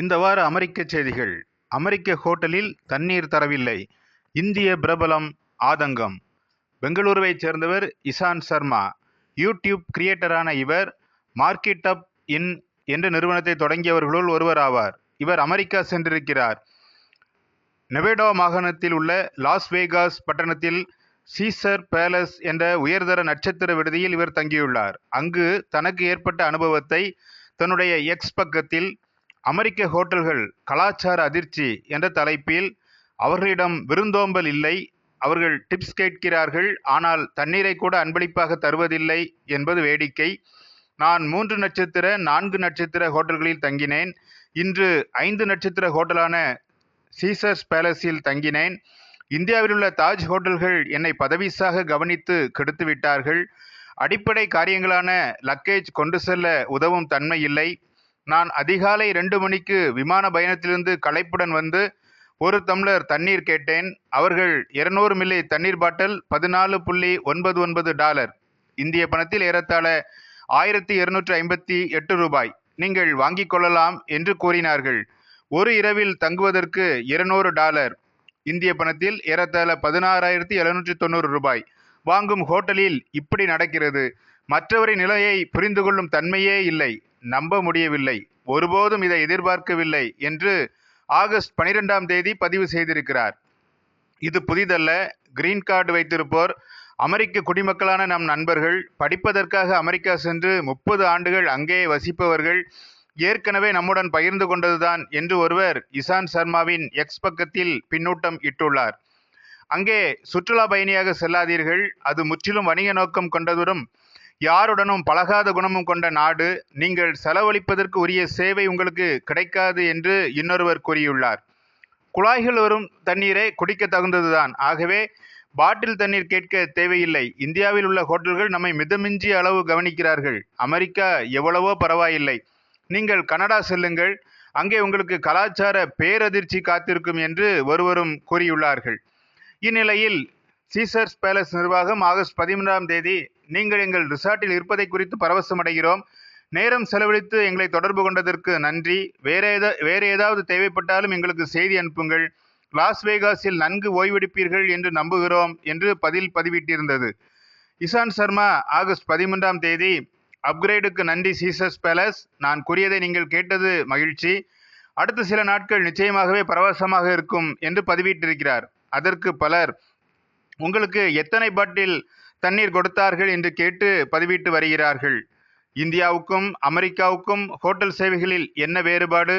இந்த வார அமெரிக்க செய்திகள். அமெரிக்க ஹோட்டலில் தண்ணீர் தரவில்லை. இந்திய பிரபலம் ஆதங்கம். பெங்களூருவைச் சேர்ந்தவர் இசான் சர்மா. யூடியூப் கிரியேட்டரான இவர் மார்க்கெட் அப் இன் என்ற நிறுவனத்தை தொடங்கியவர்களுள் ஒருவர் ஆவார் இவர் அமெரிக்கா சென்றிருக்கிறார். நெவேடா மாகாணத்தில் உள்ள லாஸ் வேகாஸ் பட்டணத்தில் சீசர் பேலஸ் என்ற உயர்தர நட்சத்திர விடுதியில் இவர் தங்கியுள்ளார். அங்கு தனக்கு ஏற்பட்ட அனுபவத்தை தன்னுடைய எக்ஸ் பக்கத்தில் அமெரிக்க ஹோட்டல்கள் கலாச்சார அதிர்ச்சி என்ற தலைப்பில் அவர்களிடம் விருந்தோம்பல் இல்லை அவர்கள் டிப்ஸ் கேட்கிறார்கள் ஆனால் தண்ணீரை கூட அன்பளிப்பாக தருவதில்லை என்பது வேடிக்கை. நான் மூன்று நட்சத்திர நான்கு நட்சத்திர ஹோட்டல்களில் தங்கினேன். இன்று ஐந்து நட்சத்திர ஹோட்டலான சீசர்ஸ் பேலஸில் தங்கினேன். இந்தியாவில் உள்ள தாஜ் ஹோட்டல்கள் என்னை பதவிசாக கவனித்து கெடுத்து விட்டார்கள் அடிப்படை காரியங்களான லக்கேஜ் கொண்டு செல்ல உதவும் தன்மை இல்லை. நான் அதிகாலை ரெண்டு மணிக்கு விமான பயணத்திலிருந்து களைப்புடன் வந்து ஒரு டம்ளர் தண்ணீர் கேட்டேன். அவர்கள் இருநூறு மில்லி தண்ணீர் பாட்டில் பதினாலு புள்ளி ஒன்பது ஒன்பது டாலர். இந்திய பணத்தில் ஏறத்தாழ ஆயிரத்தி இருநூற்றி ஐம்பத்தி எட்டு ரூபாய். நீங்கள் வாங்கிக் கொள்ளலாம் என்று கூறினார்கள். ஒரு இரவில் தங்குவதற்கு இருநூறு டாலர். இந்திய பணத்தில் ஏறத்தாழ பதினாறாயிரத்தி எழுநூற்றி தொண்ணூறு ரூபாய். வாங்கும் ஹோட்டலில் இப்படி நடக்கிறது. மற்றவரின் நிலையை புரிந்து கொள்ளும் தன்மையே இல்லை. நம்ப முடியவில்லை. ஒருபோதும் இதை எதிர்பார்க்கவில்லை என்று ஆகஸ்ட் பனிரெண்டாம் தேதி பதிவு செய்திருக்கிறார். இது புதிதல்ல. கிரீன் கார்டு வைத்திருப்போர் அமெரிக்க குடிமக்களான நம் நண்பர்கள் படிப்பதற்காக அமெரிக்கா சென்று முப்பது ஆண்டுகள் அங்கே வசிப்பவர்கள் ஏற்கனவே நம்முடன் பகிர்ந்து கொண்டதுதான் என்று ஒருவர் இசான் சர்மாவின் எக்ஸ் பக்கத்தில் பின்னூட்டம் இட்டுள்ளார். அங்கே சுற்றுலா பயணியாக செல்லாதீர்கள். அது முற்றிலும் வணிக நோக்கம் கொண்டதுடன் யாருடனும் பழகாத குணமும் கொண்ட நாடு நீங்கள் செலவழிப்பதற்கு உரிய சேவை உங்களுக்கு கிடைக்காது என்று இன்னொருவர் கூறியுள்ளார். குழாய்கள் வரும் தண்ணீரை குடிக்க தகுந்ததுதான். ஆகவே பாட்டில் தண்ணீர் கேட்க தேவையில்லை. இந்தியாவில் உள்ள ஹோட்டல்கள் நம்மை மிதமிஞ்சிய அளவு கவனிக்கிறார்கள். அமெரிக்கா எவ்வளவோ பரவாயில்லை. நீங்கள் கனடா செல்லுங்கள். அங்கே உங்களுக்கு கலாச்சார பேரதிர்ச்சி காத்திருக்கும் என்று ஒருவரும் கூறியுள்ளார்கள். இந்நிலையில் சீசர்ஸ் பேலஸ் நிர்வாகம் ஆகஸ்ட் பதிமூன்றாம் தேதி நீங்கள் எங்கள் ரிசார்ட்டில் இருப்பதை குறித்து பரவசமடைகிறோம். நேரம் செலவழித்து எங்களை தொடர்பு கொண்டதற்கு நன்றி. வேற ஏதா வேறு ஏதாவது தேவைப்பட்டாலும் எங்களுக்கு செய்தி அனுப்புங்கள். லாஸ் வேகாஸில் நன்கு ஓய்வெடுப்பீர்கள் என்று நம்புகிறோம் என்று பதில் பதிவிட்டிருந்தது. இசான் சர்மா ஆகஸ்ட் பதிமூன்றாம் தேதி அப்கிரேடுக்கு நன்றி சீசர்ஸ் பேலஸ். நான் கூறியதை நீங்கள் கேட்டது மகிழ்ச்சி. அடுத்த சில நாட்கள் நிச்சயமாகவே பரவசமாக இருக்கும் என்று பதிவிட்டிருக்கிறார். அதற்கு பலர் உங்களுக்கு எத்தனை பாட்டில் தண்ணீர் கொடுத்தார்கள் என்று கேட்டு பதிவிட்டு வருகிறார்கள்? இந்தியாவுக்கும் அமெரிக்காவுக்கும் ஹோட்டல் சேவைகளில் என்ன வேறுபாடு?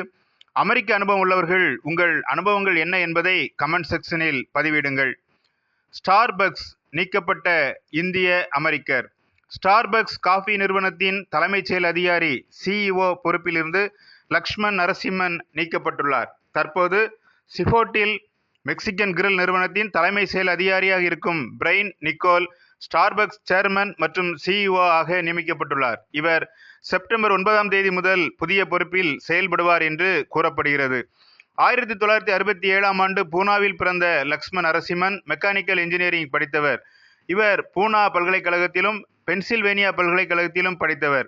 அமெரிக்க அனுபவம் உள்ளவர்கள் உங்கள் அனுபவங்கள் என்ன என்பதை கமெண்ட் செக்ஷனில் பதிவிடுங்கள். ஸ்டார்பக்ஸ் நீக்கப்பட்ட இந்திய அமெரிக்கர். ஸ்டார்பக்ஸ் காஃபி நிறுவனத்தின் தலைமைச் செயல் அதிகாரி சிஇஓ பொறுப்பிலிருந்து லக்ஷ்மண் நரசிம்மன் நீக்கப்பட்டுள்ளார். தற்போது சிஃபோட்டில் மெக்சிகன் கிரில் நிறுவனத்தின் தலைமை செயல் அதிகாரியாக இருக்கும் பிரைன் நிக்கோல் ஸ்டார்பக்ஸ் சேர்மன் மற்றும் சிஇஓ ஆக நியமிக்கப்பட்டுள்ளார். இவர் செப்டம்பர் ஒன்பதாம் தேதி முதல் புதிய பொறுப்பில் செயல்படுவார் என்று கூறப்படுகிறது. ஆயிரத்தி தொள்ளாயிரத்தி அறுபத்தி ஏழாம் ஆண்டு பூனாவில் பிறந்த லக்ஷ்மண் அரசிமன் மெக்கானிக்கல் இன்ஜினியரிங் படித்தவர். இவர் பூனா பல்கலைக்கழகத்திலும் பென்சில்வேனியா பல்கலைக்கழகத்திலும் படித்தவர்.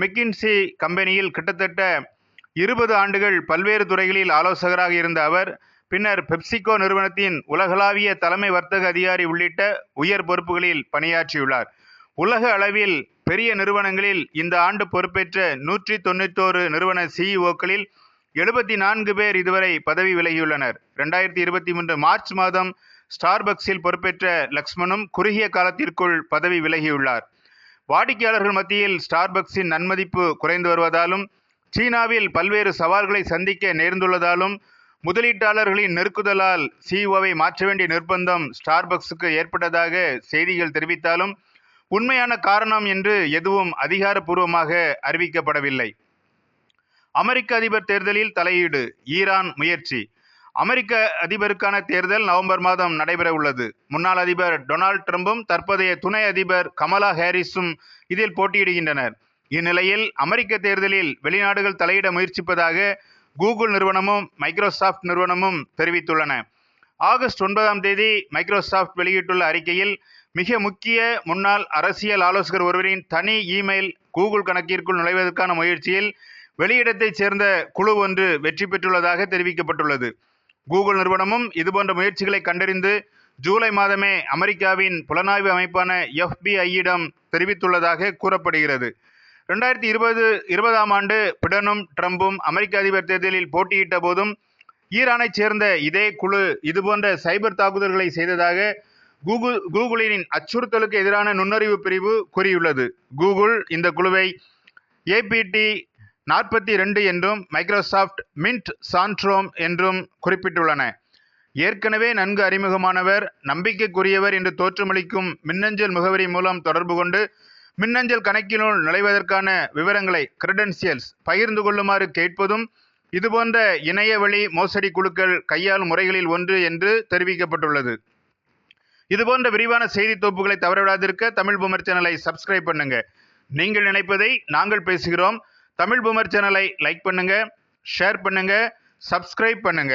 மெக்கின்சி கம்பெனியில் கிட்டத்தட்ட இருபது ஆண்டுகள் பல்வேறு துறைகளில் ஆலோசகராக இருந்த அவர் பின்னர் பெப்சிகோ நிறுவனத்தின் உலகளாவிய தலைமை வர்த்தக அதிகாரி உள்ளிட்ட உயர் பொறுப்புகளில் பணியாற்றியுள்ளார். உலக அளவில் பெரிய நிறுவனங்களில் இந்த ஆண்டு பொறுப்பேற்ற நூற்றி தொண்ணூத்தோரு நிறுவன சிஇஓக்களில் எழுபத்தி நான்கு பேர் இதுவரை பதவி விலகியுள்ளனர். ரெண்டாயிரத்தி இருபத்தி மூன்று மார்ச் மாதம் ஸ்டார்பக்ஸில் பொறுப்பேற்ற லக்ஷ்மணும் குறுகிய காலத்திற்குள் பதவி விலகியுள்ளார். வாடிக்கையாளர்கள் மத்தியில் ஸ்டார்பக்ஸின் நன்மதிப்பு குறைந்து வருவதாலும் சீனாவில் பல்வேறு சவால்களை சந்திக்க நேர்ந்துள்ளதாலும் முதலீட்டாளர்களின் நெருக்குதலால் சிஓவை மாற்ற வேண்டிய நிர்பந்தம் ஸ்டார்பக்ஸுக்கு ஏற்பட்டதாக செய்திகள் தெரிவித்தாலும் உண்மையான காரணம் என்று எதுவும் அதிகாரப்பூர்வமாக அறிவிக்கப்படவில்லை. அமெரிக்க அதிபர் தேர்தலில் தலையீடு ஈரான் முயற்சி. அமெரிக்க அதிபருக்கான தேர்தல் நவம்பர் மாதம் நடைபெற உள்ளது. முன்னாள் அதிபர் டொனால்ட் ட்ரம்பும் தற்போதைய துணை அதிபர் கமலா ஹாரிஸும் இதில் போட்டியிடுகின்றனர். இந்நிலையில் அமெரிக்க தேர்தலில் வெளிநாடுகள் தலையிட முயற்சிப்பதாக கூகுள் நிறுவனமும் மைக்ரோசாஃப்ட் நிறுவனமும் தெரிவித்துள்ளன. ஆகஸ்ட் ஒன்பதாம் தேதி மைக்ரோசாஃப்ட் வெளியிட்டுள்ள அறிக்கையில் மிக முக்கிய முன்னாள் அரசியல் ஆலோசகர் ஒருவரின் தனி இமெயில் கூகுள் கணக்கிற்குள் நுழைவதற்கான முயற்சியில் வெளியிடத்தைச் சேர்ந்த குழு ஒன்று வெற்றி பெற்றுள்ளதாக தெரிவிக்கப்பட்டுள்ளது. கூகுள் நிறுவனமும் இதுபோன்ற முயற்சிகளை கண்டறிந்து ஜூலை மாதமே அமெரிக்காவின் புலனாய்வு அமைப்பான எஃபிஐயிடம் தெரிவித்துள்ளதாக கூறப்படுகிறது. ரெண்டாயிரத்தி இருபது இருபதாம் ஆண்டு பிடனும் ட்ரம்பும் அமெரிக்க அதிபர் தேர்தலில் போட்டியிட்ட போதும் ஈரானைச் சேர்ந்த இதே குழு இதுபோன்ற சைபர் தாக்குதல்களை செய்ததாக கூகுள் கூகுளின் அச்சுறுத்தலுக்கு எதிரான நுண்ணறிவு பிரிவு கூறியுள்ளது. கூகுள் இந்த குழுவை ஏபிடி நாற்பத்தி ரெண்டு என்றும் மைக்ரோசாஃப்ட் மின்ட் சான்ட்ரோம் என்றும் குறிப்பிட்டுள்ளன. ஏற்கனவே நன்கு அறிமுகமானவர் நம்பிக்கைக்குரியவர் என்று தோற்றமளிக்கும் மின்னஞ்சல் முகவரி மூலம் தொடர்பு கொண்டு மின்னஞ்சல் கணக்கினுள் நுழைவதற்கான விவரங்களை கிரெடென்சியல்ஸ் பகிர்ந்து கொள்ளுமாறு கேட்பதும் இதுபோன்ற இணையவழி மோசடி குழுக்கள் கையாளும் முறைகளில் ஒன்று என்று தெரிவிக்கப்பட்டுள்ளது. இதுபோன்ற விரிவான செய்தி தொகுப்புகளை தவறவிடாதிருக்க தமிழ் பூமர் சேனலை சப்ஸ்கிரைப் பண்ணுங்க. நீங்கள் நினைப்பதை நாங்கள் பேசுகிறோம். தமிழ் பூமர் சேனலை லைக் பண்ணுங்க ஷேர் பண்ணுங்க சப்ஸ்கிரைப் பண்ணுங்க.